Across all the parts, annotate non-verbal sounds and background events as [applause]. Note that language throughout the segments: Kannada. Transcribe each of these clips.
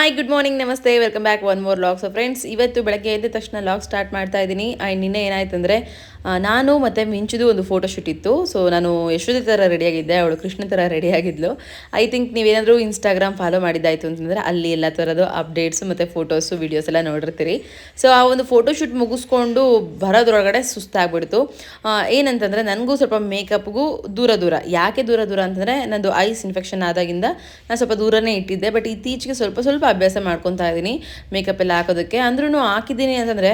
ಹಾಯ್ ಗುಡ್ ಮಾರ್ನಿಂಗ್ ನಮಸ್ತೆ welcome back one more vlog so friends ಇವತ್ತು ಬೆಳಗ್ಗೆ ಎದ್ದ ತಕ್ಷಣ ಲಾಗ್ ಸ್ಟಾರ್ಟ್ ಮಾಡ್ತಾ ಇದ್ದೀನಿ. ಆ್ಯಂಡ್ ನಿನ್ನೆ ಏನಾಯ್ತಂದರೆ ಆ, ನಾನು ಮತ್ತು ಮಿಂಚುದು ಒಂದು ಫೋಟೋ ಶೂಟ್ ಇತ್ತು. ಸೊ ನಾನು ಯಶೋಧಿ ಥರ ರೆಡಿಯಾಗಿದ್ದೆ ಅವಳು ಕೃಷ್ಣ ಥರ ರೆಡಿಯಾಗಿದ್ಲು ಐ ಥಿಂಕ್ ನೀವೇನಾದರೂ ಇನ್ಸ್ಟಾಗ್ರಾಮ್ ಫಾಲೋ ಮಾಡಿದ್ದಾಯಿತು ಅಂತಂದರೆ ಅಲ್ಲಿ ಎಲ್ಲ ಥರದ್ದು ಅಪ್ಡೇಟ್ಸು ಮತ್ತು ಫೋಟೋಸು ವೀಡಿಯೋಸ್ ಎಲ್ಲ ನೋಡಿರ್ತೀರಿ. ಸೊ ಆ ಒಂದು ಫೋಟೋಶೂಟ್ ಮುಗಿಸ್ಕೊಂಡು ಬರೋದ್ರೊಳಗಡೆ ಸುಸ್ತಾಗ್ಬಿಡ್ತು. ಏನಂತಂದರೆ ನನಗೂ ಸ್ವಲ್ಪ ಮೇಕಪ್ಗೂ ದೂರ ದೂರ. ಯಾಕೆ ದೂರ ದೂರ ಅಂತಂದರೆ ನಂದು ಐಸ್ ಇನ್ಫೆಕ್ಷನ್ ಆದಾಗಿಂದ ನಾನು ಸ್ವಲ್ಪ ದೂರನೇ ಇಟ್ಟಿದ್ದೆ ಬಟ್ ಇತ್ತೀಚೆಗೆ ಸ್ವಲ್ಪ ಸ್ವಲ್ಪ ಅಭ್ಯಾಸ ಮಾಡ್ಕೊತಾ ಇದ್ದೀನಿ ಮೇಕಪ್ ಎಲ್ಲ ಹಾಕೋದಕ್ಕೆ. ಅಂದ್ರೂ ಹಾಕಿದ್ದೀನಿ ಅಂತಂದರೆ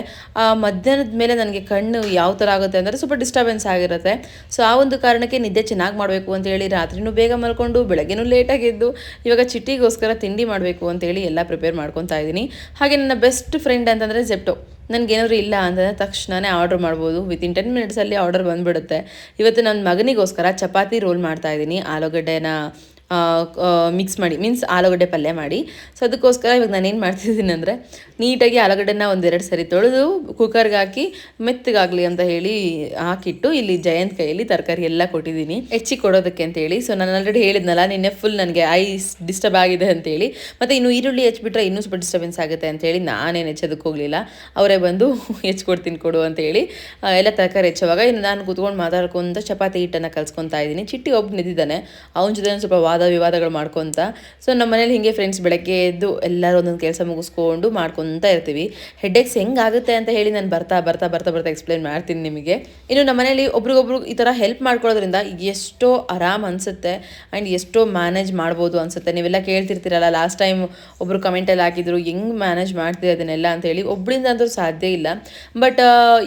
ಮಧ್ಯಾಹ್ನದ ಮೇಲೆ ನನಗೆ ಕಣ್ಣು ಯಾವ ಥರ ಆಗುತ್ತೆ ಅಂದರೆ ಸ್ವಲ್ಪ ಡಿಸ್ಟರ್ಬೆನ್ಸ್ ಆಗಿರುತ್ತೆ. ಸೊ ಆ ಒಂದು ಕಾರಣಕ್ಕೆ ನಿದ್ದೆ ಚೆನ್ನಾಗಿ ಮಾಡಬೇಕು ಅಂತೇಳಿ ರಾತ್ರಿನೂ ಬೇಗ ಮಲ್ಕೊಂಡು ಬೆಳಗ್ಗೆನೂ ಲೇಟಾಗಿದ್ದು ಇವಾಗ ಚಿಟ್ಟಿಗೋಸ್ಕರ ತಿಂಡಿ ಮಾಡಬೇಕು ಅಂತೇಳಿ ಎಲ್ಲ ಪ್ರಿಪೇರ್ ಮಾಡ್ಕೊತಾ ಇದ್ದೀನಿ. ಹಾಗೆ ನನ್ನ ಬೆಸ್ಟ್ ಫ್ರೆಂಡ್ ಅಂತಂದರೆ ಜೆಪ್ಟೋ ನನಗೇನಾದ್ರು ಇಲ್ಲ ಅಂತಂದರೆ ತಕ್ಷಣವೇ ಆರ್ಡ್ರ್ ಮಾಡ್ಬೋದು. ವಿತಿನ್ ಟೆನ್ ಮಿನಿಟ್ಸಲ್ಲಿ ಆರ್ಡರ್ ಬಂದುಬಿಡುತ್ತೆ. ಇವತ್ತು ನನ್ನ ಮಗನಿಗೋಸ್ಕರ ಚಪಾತಿ ರೋಲ್ ಮಾಡ್ತಾ ಇದ್ದೀನಿ. ಆಲೂಗಡ್ಡೆನ ಮಿಕ್ಸ್ ಮಾಡಿ ಮೀನ್ಸ್ ಆಲೂಗಡ್ಡೆ ಪಲ್ಯ ಮಾಡಿ. ಸೊ ಅದಕ್ಕೋಸ್ಕರ ಇವಾಗ ನಾನೇನು ಮಾಡ್ತಿದ್ದೀನಿ ಅಂದರೆ, ನೀಟಾಗಿ ಆಲೂಗಡ್ಡೆನ ಒಂದೆರಡು ಸರಿ ತೊಳೆದು ಕುಕ್ಕರ್ಗೆ ಹಾಕಿ ಮೆತ್ತಗಾಗಲಿ ಅಂತ ಹೇಳಿ ಹಾಕಿಟ್ಟು, ಇಲ್ಲಿ ಜಯಂತ್ ಕೈಯಲ್ಲಿ ತರಕಾರಿ ಎಲ್ಲ ಕೊಟ್ಟಿದ್ದೀನಿ. ಹೆಚ್ಚಿ ಕೊಡೋದಕ್ಕೆ ಅಂತೇಳಿ ಸೊ ನಾನು ಆಲ್ರೆಡಿ ಹೇಳಿದ್ನಲ್ಲ, ನಿನ್ನೆ ಫುಲ್ ನನಗೆ ಐಸ್ ಡಿಸ್ಟರ್ಬ್ ಆಗಿದೆ ಅಂತೇಳಿ ಮತ್ತು ಇನ್ನು ಈರುಳ್ಳಿ ಹೆಚ್ಚಿಬಿಟ್ರೆ ಇನ್ನೂ ಸ್ವಲ್ಪ ಡಿಸ್ಟರ್ಬೆನ್ಸ್ ಆಗುತ್ತೆ ಅಂತೇಳಿ ನಾನೇನು ಹೆಚ್ಚೋದಕ್ಕೆ ಹೋಗಲಿಲ್ಲ. ಅವರೇ ಬಂದು [laughs] ಹೆಚ್ಕೊಡ್ತೀನಿ ಕೊಡು ಅಂತೇಳಿ ಎಲ್ಲ ತರಕಾರಿ ಹೆಚ್ಚುವಾಗ ಇನ್ನು ನಾನು ಕೂತ್ಕೊಂಡು ಮಾತಾಡ್ಕೊಂತ ಚಪಾತಿ ಹಿಟ್ಟನ್ನು ಕಲ್ಸ್ಕೊತಾ ಇದ್ದೀನಿ. ಚಿಟ್ಟಿ ಒಬ್ಬ ನಿಂತಿದ್ದಾನೆ ಅವನ ಜೊತೆ ಸ್ವಲ್ಪ ವಿವಾದಗಳು ಮಾಡ್ಕೊತ. ಸೊ ನಮ್ಮ ಮನೇಲಿ ಹಿಂಗೆ ಫ್ರೆಂಡ್ಸ್ ಬೆಳಗ್ಗೆ ಎದ್ದು ಎಲ್ಲರೂ ಒಂದೊಂದು ಕೆಲಸ ಮುಗಿಸ್ಕೊಂಡು ಮಾಡ್ಕೊತಾ ಇರ್ತೀವಿ. ಹೆಡ್ಡೇಕ್ಸ್ ಹೆಂಗಾಗುತ್ತೆ ಅಂತ ಹೇಳಿ ನಾನು ಬರ್ತಾ ಬರ್ತಾ ಬರ್ತಾ ಬರ್ತಾ ಎಕ್ಸ್ಪ್ಲೈನ್ ಮಾಡ್ತೀನಿ ನಿಮಗೆ. ಇನ್ನು ನಮ್ಮ ಮನೇಲಿ ಒಬ್ರಿಗೊಬ್ರು ಈ ಥರ ಹೆಲ್ಪ್ ಮಾಡ್ಕೊಳ್ಳೋದ್ರಿಂದ ಎಷ್ಟೋ ಆರಾಮ್ ಅನಿಸುತ್ತೆ ಆ್ಯಂಡ್ ಎಷ್ಟೋ ಮ್ಯಾನೇಜ್ ಮಾಡ್ಬೋದು ಅನಿಸುತ್ತೆ. ನೀವೆಲ್ಲ ಕೇಳ್ತಿರ್ತೀರಲ್ಲ ಲಾಸ್ಟ್ ಟೈಮ್ ಒಬ್ರು ಕಮೆಂಟಲ್ಲಿ ಹಾಕಿದ್ರು, ಹೆಂಗ್ ಮ್ಯಾನೇಜ್ ಮಾಡ್ತೀರಿ ಅದನ್ನೆಲ್ಲ ಅಂತೇಳಿ ಒಬ್ಬಳಿಂದ ಅಂತೂ ಸಾಧ್ಯ ಇಲ್ಲ. ಬಟ್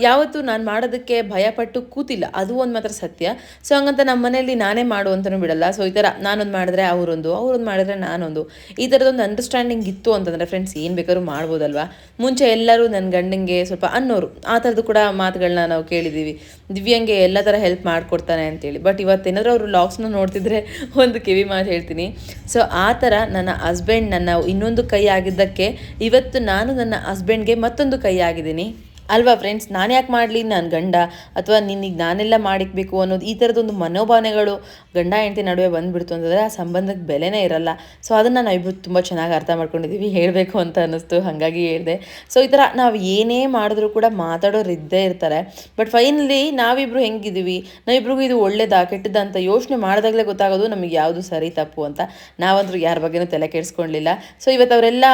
ಯಾವತ್ತೂ ನಾನು ಮಾಡೋದಕ್ಕೆ ಭಯಪಟ್ಟು ಕೂತಿಲ್ಲ. ಅದು ಒಂದು ಮಾತ್ರ ಸತ್ಯ. ಸೊ ಹಂಗಂತ ನಮ್ಮ ಮನೇಲಿ ನಾನೇ ಮಾಡು ಬಿಡಲ್ಲ. ಸೊ ಈ ಥರ ನಾನೊಂದು ಮಾಡಿದ್ರೆ ಅವರೊಂದು ಅವರೊಂದು ಮಾಡಿದ್ರೆ ನಾನೊಂದು. ಈ ಥರದೊಂದು ಅಂಡರ್ಸ್ಟ್ಯಾಂಡಿಂಗ್ ಇತ್ತು ಅಂತಂದರೆ ಫ್ರೆಂಡ್ಸ್ ಏನು ಬೇಕಾದ್ರೂ ಮಾಡ್ಬೋದಲ್ವಾ? ಮುಂಚೆ ಎಲ್ಲರೂ ನನ್ನ ಗಂಡಂಗೆ ಸ್ವಲ್ಪ ಅನ್ನೋರು, ಆ ಥರದ್ದು ಕೂಡ ಮಾತುಗಳನ್ನ ನಾವು ಕೇಳಿದ್ದೀವಿ. ದಿವ್ಯಂಗೆ ಎಲ್ಲ ಥರ ಹೆಲ್ಪ್ ಮಾಡಿಕೊಡ್ತಾನೆ ಅಂತೇಳಿ. ಬಟ್ ಇವತ್ತೇನಾದರೂ ಅವರು ಲಾಗ್ಸ್ನ ನೋಡ್ತಿದ್ರೆ ಒಂದು ಕಿವಿ ಮಾತು ಹೇಳ್ತೀನಿ. ಸೊ ಆ ಥರ ನನ್ನ ಹಸ್ಬೆಂಡ್ ನನ್ನ ಇನ್ನೊಂದು ಕೈ ಆಗಿದ್ದಕ್ಕೆ ಇವತ್ತು ನಾನು ನನ್ನ ಹಸ್ಬೆಂಡ್ಗೆ ಮತ್ತೊಂದು ಕೈ ಆಗಿದ್ದೀನಿ. ಅಲ್ವಾ ಫ್ರೆಂಡ್ಸ್ ನಾನು ಯಾಕೆ ಮಾಡಲಿ? ನಾನು ಗಂಡ. ಅಥವಾ ನಿನಗೆ ನಾನೆಲ್ಲ ಮಾಡಿಕ್ಬೇಕು ಅನ್ನೋದು ಈ ಥರದೊಂದು ಮನೋಭಾವನೆಗಳು ಗಂಡ ಹೆಂಡತಿ ನಡುವೆ ಬಂದುಬಿಡ್ತು ಅಂತಂದರೆ ಆ ಸಂಬಂಧಕ್ಕೆ ಬೆಲೆನೇ ಇರಲ್ಲ. ಸೊ ಅದನ್ನು ನಾವಿಬ್ಬರು ತುಂಬ ಚೆನ್ನಾಗಿ ಅರ್ಥ ಮಾಡ್ಕೊಂಡಿದ್ದೀವಿ ಹೇಳಬೇಕು ಅಂತ ಅನ್ನಿಸ್ತು. ಹಾಗಾಗಿ ಹೇಳಿದೆ. ಸೊ ಈ ಥರ ನಾವು ಏನೇ ಮಾಡಿದ್ರೂ ಕೂಡ ಮಾತಾಡೋರು ಇದ್ದೇ ಇರ್ತಾರೆ. ಬಟ್ ಫೈನಲಿ ನಾವಿಬ್ಬರು ಹೆಂಗಿದ್ದೀವಿ ನಾವಿಬ್ರಿಗೂ ಇದು ಒಳ್ಳೇದಾ? ಕೆಟ್ಟದ್ದಾ ಅಂತ ಯೋಚನೆ ಮಾಡಿದಾಗಲೇ ಗೊತ್ತಾಗೋದು ನಮಗೆ ಯಾವುದು ಸರಿ ತಪ್ಪು ಅಂತ. ನಾವಂದ್ರೂ ಯಾರ ಬಗ್ಗೆನೂ ತಲೆ ಕೆಡಿಸ್ಕೊಳ್ಳಿಲ್ಲ ಸೊ ಇವತ್ತು ಅವರೆಲ್ಲ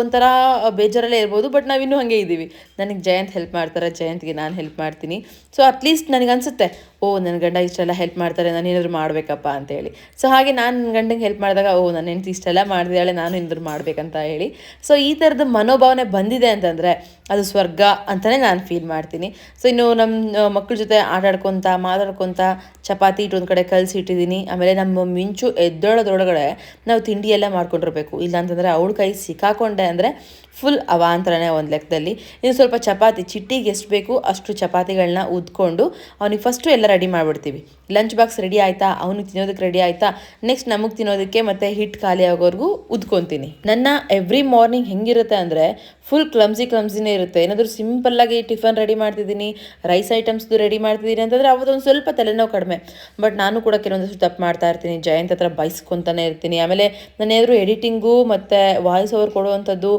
ಒಂಥರ ಬೇಜಾರಲ್ಲೇ ಇರ್ಬೋದು. ಬಟ್ ನಾವಿನ್ನೂ ಹಾಗೆ ಇದ್ದೀವಿ ನನಗೆ ಜಯಂತ್ ಹೆಲ್ಪ್ ಮಾಡ್ತಾರೆ ಜಯಂತ್ಗೆ ನಾನು ಹೆಲ್ಪ್ ಮಾಡ್ತೀನಿ. ಸೊ ಅಟ್ಲೀಸ್ಟ್ ನನಗೆ ಅನಿಸುತ್ತೆ, ಓ ನನ್ನ ಗಂಡ ಇಷ್ಟೆಲ್ಲ ಹೆಲ್ಪ್ ಮಾಡ್ತಾರೆ, ನಾನು ಏನಾದರೂ ಮಾಡಬೇಕಪ್ಪ ಅಂತೇಳಿ ಸೊ ಹಾಗೆ ನಾನು ನನ್ನ ಗಂಡಂಗೆ ಹೆಲ್ಪ್ ಮಾಡಿದಾಗ, ಓ ನನ್ನ ಹೆಂಡತಿ ಇಷ್ಟೆಲ್ಲ ಮಾಡಿದಾಳೆ ನಾನು ಏನಾದರೂ ಮಾಡಬೇಕಂತ ಹೇಳಿ. ಸೊ ಈ ಥರದ ಮನೋಭಾವನೆ ಬಂದಿದೆ ಅಂತಂದರೆ, ಅದು ಸ್ವರ್ಗ ಅಂತಲೇ ನಾನು ಫೀಲ್ ಮಾಡ್ತೀನಿ. ಸೊ ಇನ್ನು ನಮ್ಮ ಮಕ್ಕಳ ಜೊತೆ ಆಟಾಡ್ಕೊತ, ಮಾತಾಡ್ಕೊತ, ಚಪಾತಿ ಇಟ್ಟು ಒಂದು ಕಡೆ ಕಲಸಿ ಇಟ್ಟಿದ್ದೀನಿ ಆಮೇಲೆ ನಮ್ಮ ಮಿಂಚು ಎದ್ದೊಳದೊಳಗಡೆ ನಾವು ತಿಂಡಿ ಎಲ್ಲ ಮಾಡ್ಕೊಂಡಿರ್ಬೇಕು. ಇಲ್ಲಾಂತಂದರೆ ಅವಳು ಕೈ ಸಿಕ್ಕಾಕೊಂಡೆ ಅಂದರೆ ಫುಲ್ ಅವಾಂತರನೇ ಒಂದು ಲೆಕ್ಕದಲ್ಲಿ. ಇನ್ನು ಸ್ವಲ್ಪ ಚಪಾತಿ, ಚಿಟ್ಟಿಗೆ ಎಷ್ಟು ಬೇಕು ಅಷ್ಟು ಚಪಾತಿಗಳನ್ನ ಉದ್ಕೊಂಡು ಅವನಿಗೆ ಫಸ್ಟು ಎಲ್ಲ ರೆಡಿ ಮಾಡಿಬಿಡ್ತೀವಿ. ಲಂಚ್ ಬಾಕ್ಸ್ ರೆಡಿ ಆಯಿತಾ? ಅವನಿಗೆ ತಿನ್ನೋದಕ್ಕೆ ರೆಡಿ ಆಯಿತಾ? ನೆಕ್ಸ್ಟ್ ನಮಗೆ ತಿನ್ನೋದಕ್ಕೆ ಮತ್ತು ಹಿಟ್ಟು ಖಾಲಿ ಆಗೋವರೆಗೂ ಉದ್ಕೊತೀನಿ. ನನ್ನ ಎವ್ರಿ ಮಾರ್ನಿಂಗ್ ಹೆಂಗಿರುತ್ತೆ ಅಂದರೆ ಫುಲ್ ಕ್ಲಮ್ಸಿ ಕ್ಲಮ್ಸಿನೇ ಇರುತ್ತೆ. ಏನಾದರೂ ಸಿಂಪಲ್ಲಾಗಿ ಟಿಫನ್ ರೆಡಿ ಮಾಡ್ತಿದ್ದೀನಿ ರೈಸ್ ಐಟಮ್ಸ್ದು ರೆಡಿ ಮಾಡ್ತಿದ್ದೀನಿ ಅಂತಂದರೆ ಅವತ್ತೊಂದು ಸ್ವಲ್ಪ ತಲೆನೋವು ಕಡಿಮೆ. ಬಟ್ ನಾನು ಕೂಡ ಕೆಲವೊಂದಷ್ಟು ತಪ್ಪು ಮಾಡ್ತಾ ಇರ್ತೀನಿ. ಜಯಂತ್ ಹತ್ರ ಬೈಸ್ಕೊತಾನೆ ಇರ್ತೀನಿ. ಆಮೇಲೆ ನಾನು ಏನಾದರೂ ಎಡಿಟಿಂಗು ಮತ್ತು ವಾಯ್ಸ್ ಓವರ್ ಕೊಡುವಂಥದ್ದು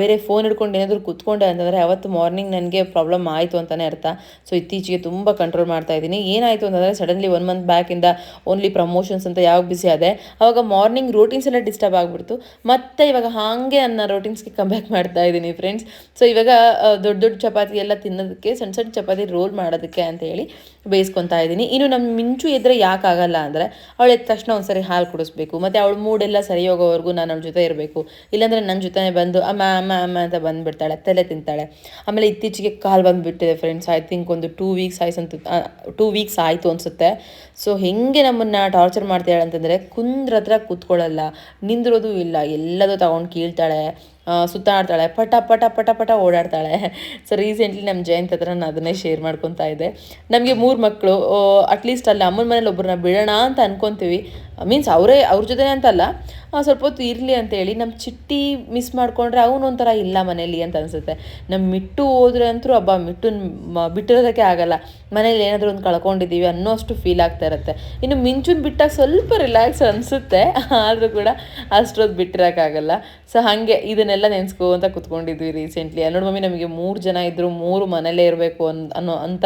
ಬೇರೆ ಫೋನ್ ಹಿಡ್ಕೊಂಡು ಏನಾದರೂ ಕೂತ್ಕೊಂಡೆ ಅಂತಂದರೆ ಅವತ್ತು ಮಾರ್ನಿಂಗ್ ನನಗೆ ಪ್ರಾಬ್ಲಮ್ ಆಯಿತು ಅಂತಲೇ ಅರ್ಥ. ಸೊ ಇತ್ತೀಚೆಗೆ ತುಂಬ ಕಂಟ್ರೋಲ್ ಮಾಡ್ತಾ ಇದ್ದೀನಿ. ಏನಾಯಿತು ಅಂತಂದರೆ ಸಡನ್ಲಿ ಒನ್ ಮಂತ್ ಬ್ಯಾಕಿಂದ ಓನ್ಲಿ ಪ್ರಮೋಷನ್ಸ್ ಅಂತ ಯಾವಾಗ ಬಿಸಿ ಆದೆ, ಅವಾಗ ಮಾರ್ನಿಂಗ್ ರೂಟೀನ್ಸ್ ಎಲ್ಲ ಡಿಸ್ಟರ್ಬ್ ಆಗಿಬಿಡ್ತು. ಮತ್ತೆ ಇವಾಗ ಹಾಗೆ ನನ್ನ ರೂಟೀನ್ಸ್ಗೆ ಕಮ್ ಬ್ಯಾಕ್ ಮಾಡ್ತಾ ಇದ್ದೀನಿ ಫ್ರೆಂಡ್ಸ್ ಸೊ ಇವಾಗ ದೊಡ್ಡ ದೊಡ್ಡ ಚಪಾತಿ ಎಲ್ಲ ತಿನ್ನೋದಕ್ಕೆ ಸಣ್ಣ ಸಣ್ಣ ಚಪಾತಿ ರೋಲ್ ಮಾಡೋದಕ್ಕೆ ಅಂತ ಹೇಳಿ ಬೇಯಿಸ್ಕೊತಾ ಇದ್ದೀನಿ. ಇನ್ನು ನಮ್ಮ ಮಿಂಚು ಎದ್ರೆ ಯಾಕೆ ಆಗಲ್ಲ ಅಂದರೆ, ಅವಳು ಎದ್ದ ತಕ್ಷಣ ಒಂದ್ಸರಿ ಹಾಲು ಕುಡಿಸ್ಬೇಕು. ಮತ್ತು ಅವಳ ಮೂಡೆಲ್ಲ ಸರಿ ಹೋಗೋವರೆಗೂ ನಾನು ಅವಳ ಜೊತೆ ಇರಬೇಕು. ಇಲ್ಲಾಂದರೆ ನನ್ನ ಜೊತೆ ಬಂದು, ಅಮ್ಮ ಅಮ್ಮ ಅಮ್ಮ ಅಂತ ಬಂದುಬಿಡ್ತಾಳೆ, ತಲೆ ತಿಂತಾಳೆ. ಆಮೇಲೆ ಇತ್ತೀಚೆಗೆ ಕಾಲು ಬಂದುಬಿಟ್ಟಿದೆ ಫ್ರೆಂಡ್ಸ್ ಐ ಥಿಂಕ್ ಒಂದು ಟೂ ವೀಕ್ಸ್ ಆಯ್ತು ಅಂತ ಟೂ ವೀಕ್ಸ್ ಆಯಿತು ಅನಿಸುತ್ತೆ. ಸೊ ಹೆಂಗೆ ನಮ್ಮನ್ನು ಟಾರ್ಚರ್ ಮಾಡ್ತಾಳೆ ಅಂತಂದರೆ ಕುಂದ್ರ ಹತ್ರ ಕೂತ್ಕೊಳ್ಳಲ್ಲ, ನಿಂದಿರೋದು ಇಲ್ಲ, ಎಲ್ಲದೂ ತಗೊಂಡು ಕೀಳ್ತಾಳೆ ಸುತ್ತಾಡ್ತಾಳೆ, ಪಟ ಪಟ ಪಟ ಪಟ ಓಡಾಡ್ತಾಳೆ. ಸೊ ರೀಸೆಂಟ್ಲಿ ನಮ್ಮ ಜಯಂತ್ ಹತ್ರ ನಾನು ಅದನ್ನೇ ಶೇರ್ ಮಾಡ್ಕೊತಾ ಇದ್ದೆ. ನಮಗೆ ಮೂರು ಮಕ್ಕಳು ಅಟ್ಲೀಸ್ಟ್ ಅಲ್ಲಿ ಅಮ್ಮನ ಮನೇಲಿ ಒಬ್ಬರನ್ನ ಬಿಡೋಣ ಅಂತ ಅನ್ಕೊತೀವಿ. ಮೀನ್ಸ್ ಅವರೇ, ಅವ್ರ ಜೊತೆ ಅಂತಲ್ಲ ಸ್ವಲ್ಪ ಹೊತ್ತು ಇರಲಿ ಅಂತೇಳಿ ನಮ್ಮ ಚಿಟ್ಟಿ ಮಿಸ್ ಮಾಡ್ಕೊಂಡ್ರೆ ಅವನು ಒಂಥರ ಇಲ್ಲ ಮನೇಲಿ ಅಂತ ಅನಿಸುತ್ತೆ. ನಮ್ಮ ಮಿಟ್ಟು ಹೋದ್ರೆ ಅಂತೂ ಹಬ್ಬ ಮಿಟ್ಟು ಬಿಟ್ಟಿರೋದಕ್ಕೆ ಆಗಲ್ಲ. ಮನೇಲಿ ಏನಾದರೂ ಒಂದು ಕಳ್ಕೊಂಡಿದ್ದೀವಿ ಅನ್ನೋ ಅಷ್ಟು ಫೀಲ್ ಆಗ್ತಾ ಇರುತ್ತೆ. ಇನ್ನು ಮಿಂಚುನ್ ಬಿಟ್ಟಾಗ ಸ್ವಲ್ಪ ರಿಲ್ಯಾಕ್ಸ್ ಅನಿಸುತ್ತೆ, ಆದರೂ ಕೂಡ ಅಷ್ಟೊತ್ತು ಬಿಟ್ಟಿರೋಕ್ಕಾಗಲ್ಲ. ಸೊ ಹಾಗೆ ಇದನ್ನೆಲ್ಲ ನೆನೆಸ್ಕೊಂತ ಕುತ್ಕೊಂಡಿದ್ವಿ ರೀಸೆಂಟ್ಲಿ ನೋಡಿ ಮಮ್ಮಿ, ನಮಗೆ ಮೂರು ಜನ ಇದ್ದರು ಮೂರು ಮನೇಲೇ ಇರಬೇಕು ಅನ್, ಅನ್ನೋ ಅಂತ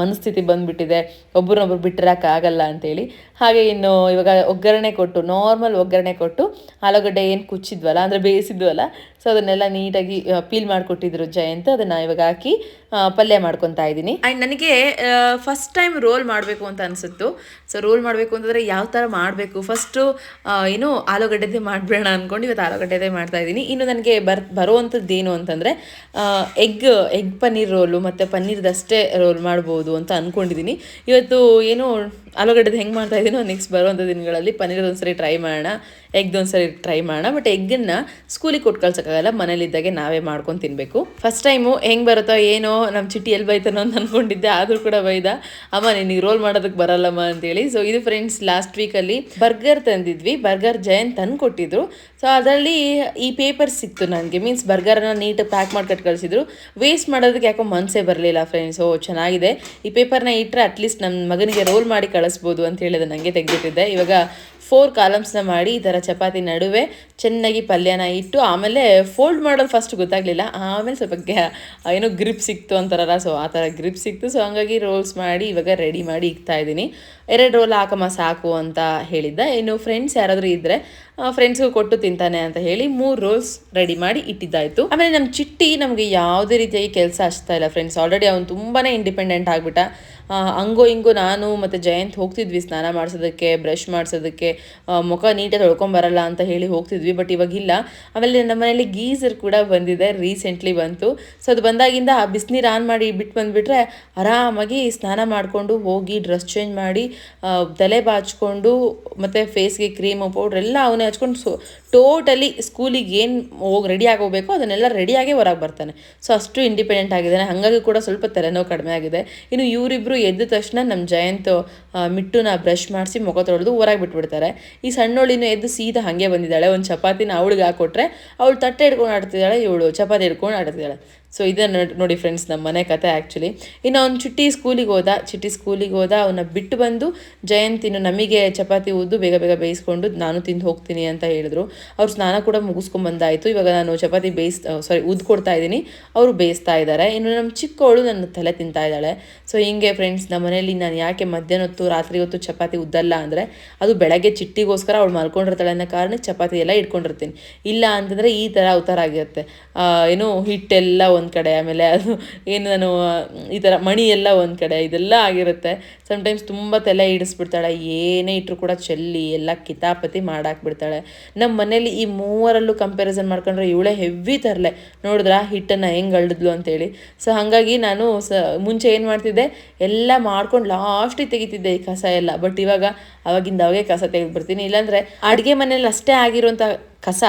ಮನಸ್ಥಿತಿ ಬಂದುಬಿಟ್ಟಿದೆ. ಒಬ್ಬರನ್ನೊಬ್ರು ಬಿಟ್ಟಿರೋಕ್ಕಾಗಲ್ಲ ಅಂತೇಳಿ. ಹಾಗೆ ಇನ್ನು ಇವಾಗ ಒಗ್ಗರಣೆ ಕೊಟ್ಟು ನಾರ್ಮಲ್ ಒಗ್ಗರಣೆ ಕೊಟ್ಟು, ಆಲೂಗಡ್ಡೆ ಏನು ಕುಚ್ಚಿದ್ವಲ್ಲ, ಅಂದರೆ ಬೇಯಿಸಿದ್ವಲ್ಲ ಸೊ ಅದನ್ನೆಲ್ಲ ನೀಟಾಗಿ ಪೀಲ್ ಮಾಡಿಕೊಟ್ಟಿದ್ರು ಜಯಂತ್. ಅದನ್ನು ಇವಾಗ ಹಾಕಿ ಪಲ್ಯ ಮಾಡ್ಕೊತಾ ಇದ್ದೀನಿ. ಆ್ಯಂಡ್ ನನಗೆ ಫಸ್ಟ್ ಟೈಮ್ ರೋಲ್ ಮಾಡಬೇಕು ಅಂತ ಅನಿಸುತ್ತು. ಸೊ ರೋಲ್ ಮಾಡಬೇಕು ಅಂತಂದರೆ ಯಾವ ಥರ ಮಾಡಬೇಕು? ಫಸ್ಟು ಏನು ಆಲೂಗಡ್ಡೆದೇ ಮಾಡಬೇಡ ಅಂದ್ಕೊಂಡು ಇವತ್ತು ಆಲೂಗಡ್ಡೆದೇ ಮಾಡ್ತಾ ಇದ್ದೀನಿ. ಇನ್ನು ನನಗೆ ಬರ್ ಬರುವಂಥದ್ದು ಏನು ಅಂತಂದರೆ ಎಗ್ ಎಗ್ ಪನ್ನೀರ್ ರೋಲು ಮತ್ತು ಪನ್ನೀರ್ದಷ್ಟೇ ರೋಲ್ ಮಾಡ್ಬೋದು ಅಂತ ಅಂದ್ಕೊಂಡಿದ್ದೀನಿ ಇವತ್ತು ಏನು ಆಲೂಗಡ್ಡೆದು ಹೆಂಗೆ ಮಾಡ್ತಾ ಇದ್ದೀನೋ ನೆಕ್ಸ್ಟ್ ಬರುವಂಥ ದಿನಗಳಲ್ಲಿ ಪನ್ನೀರ್ದು ಒಂದ್ಸರಿ ಟ್ರೈ ಮಾಡೋಣ ಎಗ್ದು ಒಂದ್ಸರಿ ಟ್ರೈ ಮಾಡೋಣ ಬಟ್ ಎಗ್ಗನ್ನು ಸ್ಕೂಲಿಗೆ ಕೊಟ್ಟು ಕಳ್ಸೋಕ್ಕಾಗಲ್ಲ ಮನೇಲಿದ್ದಾಗೆ ನಾವೇ ಮಾಡ್ಕೊಂಡು ತಿನ್ನಬೇಕು ಫಸ್ಟ್ ಟೈಮು ಹೆಂಗೆ ಬರುತ್ತೋ ಏನೋ ನಮ್ಮ ಚಿಟ್ಟಿ ಎಲ್ಲಿ ಬೈತಾನೋ ಅಂತ ಅಂದ್ಕೊಂಡಿದ್ದೆ ಆದರೂ ಕೂಡ ಬೈದ, ಅಮ್ಮ ನಿನಗೆ ರೋಲ್ ಮಾಡೋದಕ್ಕೆ ಬರಲ್ಲಮ್ಮ ಅಂತೇಳಿ. ಸೊ ಇದು ಫ್ರೆಂಡ್ಸ್ ಲಾಸ್ಟ್ ವೀಕಲ್ಲಿ ಬರ್ಗರ್ ತಂದಿದ್ವಿ. ಬರ್ಗರ್ ಜಯನ್ ತಂದು ಕೊಟ್ಟಿದ್ರು ಸೊ ಅದರಲ್ಲಿ ಈ ಪೇಪರ್ ಸಿಕ್ತು ನನಗೆ. ಮೀನ್ಸ್ ಬರ್ಗರನ್ನ ನೀಟಾಗಿ ಪ್ಯಾಕ್ ಮಾಡಿ ಕಟ್ ಕಳಿಸಿದ್ರು. ವೇಸ್ಟ್ ಮಾಡೋದಕ್ಕೆ ಯಾಕೋ ಮನಸ್ಸೇ ಬರಲಿಲ್ಲ ಫ್ರೆಂಡ್ಸ್ ಓ ಚೆನ್ನಾಗಿದೆ. ಈ ಪೇಪರ್ನ ಇಟ್ಟರೆ ಅಟ್ಲೀಸ್ಟ್ ನನ್ನ ಮಗನಿಗೆ ರೋಲ್ ಮಾಡಿ ಕಳಿಸ್ಬೋದು ಅಂತ ಹೇಳಿದ ನನಗೆ ತೆಗೆದಿಟ್ಟಿದ್ದೆ. ಇವಾಗ ಫೋರ್ ಕಾಲಮ್ಸ್ನ ಮಾಡಿ ಈ ಥರ ಚಪಾತಿ ನಡುವೆ ಚೆನ್ನಾಗಿ ಪಲ್ಯನ ಇಟ್ಟು ಆಮೇಲೆ ಫೋಲ್ಡ್ ಮಾಡೋದು ಫಸ್ಟ್ ಗೊತ್ತಾಗಲಿಲ್ಲ. ಆಮೇಲೆ ಸ್ವಲ್ಪ ಏನೋ ಗ್ರಿಪ್ ಸಿಕ್ತು ಅಂತಾರಲ್ಲ ಸೊ ಆ ಥರ ಗ್ರಿಪ್ ಸಿಕ್ತು. ಸೊ ಹಂಗಾಗಿ ರೋಲ್ಸ್ ಮಾಡಿ ಇವಾಗ ರೆಡಿ ಮಾಡಿ ಇಕ್ತಾ ಇದ್ದೀನಿ. ಎರಡು ರೋಲ್ ಹಾಕಮ್ಮ ಸಾಕು ಅಂತ ಹೇಳಿದ್ದ. ಇನ್ನು ಫ್ರೆಂಡ್ಸ್ ಯಾರಾದರೂ ಇದ್ದರೆ ಫ್ರೆಂಡ್ಸ್ಗೂ ಕೊಟ್ಟು ತಿಂತಾನೆ ಅಂತ ಹೇಳಿ ಮೂರು ರೋಲ್ಸ್ ರೆಡಿ ಮಾಡಿ ಇಟ್ಟಿದ್ದಾಯಿತು. ಆಮೇಲೆ ನಮ್ಮ ಚಿಟ್ಟಿ ನಮಗೆ ಯಾವುದೇ ರೀತಿಯಾಗಿ ಕೆಲಸ ಹಚ್ತಾ ಇಲ್ಲ ಫ್ರೆಂಡ್ಸ್ ಆಲ್ರೆಡಿ ಅವನು ತುಂಬಾ ಇಂಡಿಪೆಂಡೆಂಟ್ ಆಗಿಬಿಟ್ಟ. ಹಂಗೋ ಹಿಂಗೋ ನಾನು ಮತ್ತು ಜಯಂತ್ ಹೋಗ್ತಿದ್ವಿ ಸ್ನಾನ ಮಾಡಿಸೋದಕ್ಕೆ ಬ್ರಷ್ ಮಾಡಿಸೋದಕ್ಕೆ ಮುಖ ನೀಟಾಗಿ ತೊಳ್ಕೊಂಬರಲ್ಲ ಅಂತ ಹೇಳಿ ಹೋಗ್ತಿದ್ವಿ ಬಟ್ ಇವಾಗಿಲ್ಲ ಆಮೇಲೆ ನಮ್ಮ ಮನೇಲಿ ಗೀಸರ್ ಕೂಡ ಬಂದಿದೆ ರೀಸೆಂಟ್ಲಿ ಬಂತು. ಸೊ ಅದು ಬಂದಾಗಿಂದ ಆ ಬಿಸಿನೀರು ಆನ್ ಮಾಡಿ ಬಿಟ್ಟು ಬಂದುಬಿಟ್ರೆ ಆರಾಮಾಗಿ ಸ್ನಾನ ಮಾಡಿಕೊಂಡು ಹೋಗಿ ಡ್ರೆಸ್ ಚೇಂಜ್ ಮಾಡಿ ತಲೆ ಬಾಚ್ಕೊಂಡು ಮತ್ತು ಫೇಸ್ಗೆ ಕ್ರೀಮು ಪೌಡ್ರ್ ಎಲ್ಲ ಅವನೇ ಹಚ್ಕೊಂಡು ಸೊ ಟೋಟಲಿ ಸ್ಕೂಲಿಗೆ ಏನು ಹೋಗಿ ರೆಡಿ ಆಗೋಬೇಕು ಅದನ್ನೆಲ್ಲ ರೆಡಿಯಾಗೇ ಹೊರಗೆ ಬರ್ತಾನೆ. ಸೊ ಅಷ್ಟು ಇಂಡಿಪೆಂಡೆಂಟ್ ಆಗಿದ್ದಾನೆ. ಹಾಗಾಗಿ ಕೂಡ ಸ್ವಲ್ಪ ತಲೆನೋವು ಕಡಿಮೆ ಆಗಿದೆ. ಇನ್ನು ಇವರಿಬ್ಬರು ಎದ್ದ ತಕ್ಷಣ ನಮ್ಮ ಜಯಂತ್ ಮಿಟ್ಟುನ ಬ್ರಷ್ ಮಾಡಿಸಿ ಮುಖ ತೊಳೆದು ಹೊರಗೆ ಬಿಟ್ಬಿಡ್ತಾರೆ. ಈ ಸಣ್ಣೋಳಿನೂ ಎದ್ದು ಸೀದಾ ಹಾಗೆ ಬಂದಿದ್ದಾಳೆ. ಒಂದು ಚಪಾತಿನ ಅವಳಿಗೆ ಹಾಕೊಟ್ರೆ, ಅವಳು ತಟ್ಟೆ ಹಿಡ್ಕೊಂಡು ಆಡ್ತಿದ್ದಾಳೆ, ಇವಳು ಚಪಾತಿ ಹಿಡ್ಕೊಂಡು ಆಡ್ತಿದ್ದಾಳೆ. ಸೊ ಇದನ್ನು ನೋಡಿ ಫ್ರೆಂಡ್ಸ್ ನಮ್ಮ ಮನೆ ಕತೆ ಆ್ಯಕ್ಚುಲಿ ಇನ್ನು ಅವ್ನು ಚಿಟ್ಟಿ ಸ್ಕೂಲಿಗೆ ಹೋದ, ಚಿಟ್ಟಿ ಸ್ಕೂಲಿಗೆ ಹೋದ ಅವನ್ನ ಬಿಟ್ಟು ಬಂದು ಜಯಂತ್ ಇನ್ನು ನಮಗೆ ಚಪಾತಿ ಉದ್ದು ಬೇಗ ಬೇಗ ಬೇಯಿಸ್ಕೊಂಡು ನಾನು ತಿಂದು ಹೋಗ್ತೀನಿ ಅಂತ ಹೇಳಿದ್ರು. ಅವ್ರು ಸ್ನಾನ ಕೂಡ ಮುಗಿಸ್ಕೊಂಬಂದಾಯಿತು. ಇವಾಗ ನಾನು ಚಪಾತಿ ಬೇಯಿಸ್ ಸಾರಿ ಉದ್ದು ಕೊಡ್ತಾ ಇದ್ದೀನಿ. ಅವರು ಬೇಯಿಸ್ತಾ ಇದ್ದಾರೆ. ಇನ್ನು ನಮ್ಮ ಚಿಕ್ಕವಳು ನನ್ನ ತಲೆ ತಿಂತಾ ಇದ್ದಾಳೆ. ಸೊ ಹಿಂಗೆ ಫ್ರೆಂಡ್ಸ್ ನಮ್ಮ ಮನೇಲಿ ನಾನು ಯಾಕೆ ಮಧ್ಯಾಹ್ನ ಹೊತ್ತು, ರಾತ್ರಿ ಹೊತ್ತು ಚಪಾತಿ ಉದ್ದಲ್ಲ ಅಂದರೆ, ಅದು ಬೆಳಗ್ಗೆ ಚಿಟ್ಟಿಗೋಸ್ಕರ ಅವಳು ಮಲ್ಕೊಂಡಿರ್ತಾಳೆ ಅನ್ನೋ ಕಾರಣ ಚಪಾತಿ ಎಲ್ಲ ಇಟ್ಕೊಂಡಿರ್ತೀನಿ. ಇಲ್ಲ ಅಂತಂದರೆ ಈ ಥರ ಉತ್ತರ ಆಗಿರುತ್ತೆ. ಏನು ಹಿಟ್ಟೆಲ್ಲ ಒಂದು ಕಡೆ, ಆಮೇಲೆ ಅದು ಏನು ನಾನು, ಈ ಥರ ಮಣಿ ಎಲ್ಲ ಒಂದು ಕಡೆ, ಇದೆಲ್ಲ ಆಗಿರುತ್ತೆ. ಸಮ್ಟೈಮ್ಸ್ ತುಂಬ ತಲೆ ಇಡಿಸ್ಬಿಡ್ತಾಳೆ ಏನೇ ಇಟ್ಟರು ಕೂಡ ಚೆಲ್ಲಿ ಎಲ್ಲ ಕಿತಾಪತಿ ಮಾಡಾಕ್ಬಿಡ್ತಾಳೆ. ನಮ್ಮ ಮನೇಲಿ ಈ ಮೂವರಲ್ಲೂ ಕಂಪ್ಯಾರಿಸನ್ ಮಾಡ್ಕೊಂಡ್ರೆ ಇವಳೇ ಹೆವಿ ತರಲೆ. ನೋಡಿದ್ರ, ಹಿಟ್ಟನ್ನು ಹೆಂಗೆ ಅಳ್ದಿದ್ಲು ಅಂತೇಳಿ. ಸೊ ಹಾಗಾಗಿ ನಾನು ಸ, ಮುಂಚೆ ಏನು ಮಾಡ್ತಿದ್ದೆ, ಎಲ್ಲ ಮಾಡ್ಕೊಂಡು ಲಾಸ್ಟಿಗೆ ತೆಗಿತಿದ್ದೆ ಈ ಕಸ ಎಲ್ಲ. ಬಟ್ ಇವಾಗ ಅವಾಗಿಂದ ಅವಾಗೆ ಕಸ ತೆಗೆದ್ಬಿಡ್ತೀನಿ. ಇಲ್ಲಾಂದರೆ ಅಡುಗೆ ಮನೇಲಿ ಅಷ್ಟೇ ಆಗಿರುವಂಥ ಕಸ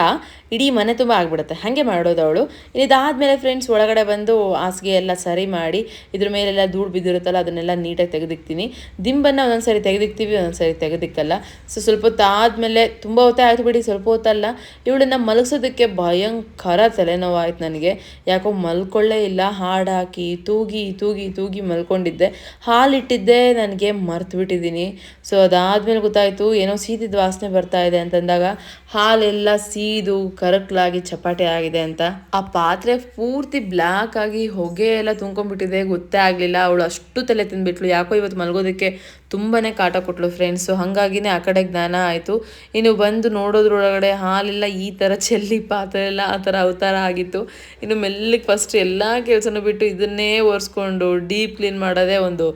ಇಡೀ ಮನೆ ತುಂಬ ಆಗ್ಬಿಡುತ್ತೆ. ಹಾಗೆ ಮಾಡೋದು ಅವಳು. ಇದಾದಮೇಲೆ ಫ್ರೆಂಡ್ಸ್ ಒಳಗಡೆ ಬಂದು ಹಾಸಿಗೆ ಎಲ್ಲ ಸರಿ ಮಾಡಿ, ಇದ್ರ ಮೇಲೆಲ್ಲ ಧೂಳು ಬಿದ್ದಿರುತ್ತಲ್ಲ, ಅದನ್ನೆಲ್ಲ ನೀಟಾಗಿ ತೆಗೆದಿಕ್ತೀನಿ. ದಿಂಬನ್ನು ಒಂದೊಂದು ಸರಿ ತೆಗೆದಿಕ್ತೀವಿ ಒಂದೊಂದು ಸರಿ ತೆಗೆದಿಕ್ಕಲ್ಲ. ಸೊ ಸ್ವಲ್ಪ ಹೊತ್ತು ಆದಮೇಲೆ ತುಂಬ ಹೊತ್ತೇ ಆಯ್ತು ಬಿಡಿ, ಸ್ವಲ್ಪ ಹೊತ್ತಲ್ಲ. ಇವಳನ್ನ ಮಲಗಿಸೋದಕ್ಕೆ ಭಯಂಕರ ತಲೆನೋವಾಯ್ತು ನನಗೆ. ಯಾಕೋ ಮಲ್ಕೊಳ್ಳೇ ಇಲ್ಲ. ಹಾಡಾಕಿ, ತೂಗಿ ತೂಗಿ ತೂಗಿ ಮಲ್ಕೊಂಡಿದ್ದೆ. ಹಾಲಿಟ್ಟಿದ್ದೆ ನನಗೆ ಮರ್ತು ಬಿಟ್ಟಿದ್ದೀನಿ ಸೊ ಅದಾದಮೇಲೆ ಗೊತ್ತಾಯಿತು, ಏನೋ ಸೀದಿದ ವಾಸನೆ ಬರ್ತಾ ಇದೆ ಅಂತಂದಾಗ ಹಾಲೆಲ್ಲ ಸೀದು ಕರಕ್ಲಾಗಿ ಚಪಾಟೆ ಆಗಿದೆ ಅಂತ. ಆ ಪಾತ್ರೆ ಪೂರ್ತಿ ಬ್ಲ್ಯಾಕ್ ಆಗಿ ಹೊಗೆ ಎಲ್ಲ ತುಂಬ್ಕೊಂಡ್ಬಿಟ್ಟಿದೆ, ಗೊತ್ತೇ ಆಗಲಿಲ್ಲ. ಅವಳು ಅಷ್ಟು ತಲೆ ತಿಂದ್ಬಿಟ್ಲು. ಯಾಕೋ ಇವತ್ತು ಮಲಗೋದಕ್ಕೆ ತುಂಬಾನೇ ಕಾಟ ಕೊಟ್ಲು ಫ್ರೆಂಡ್ಸು ಹಾಗಾಗಿನೇ ಆ ಕಡೆ ಜ್ಞಾನ ಆಯಿತು. ಇನ್ನು ಬಂದು ನೋಡೋದ್ರೊಳಗಡೆ ಹಾಲೆಲ್ಲ ಈ ಥರ ಚೆಲ್ಲಿ, ಪಾತ್ರೆ ಎಲ್ಲ ಆ ಥರ ಅವತಾರ ಆಗಿತ್ತು. ಇನ್ನು ಮೆಲ್ಲಿಗೆ ಫಸ್ಟ್ ಎಲ್ಲ ಕೆಲಸನೂ ಬಿಟ್ಟು ಇದನ್ನೇ ಒರೆಸ್ಕೊಂಡು ಡೀಪ್ ಕ್ಲೀನ್ ಮಾಡೋದೇ ಒಂದು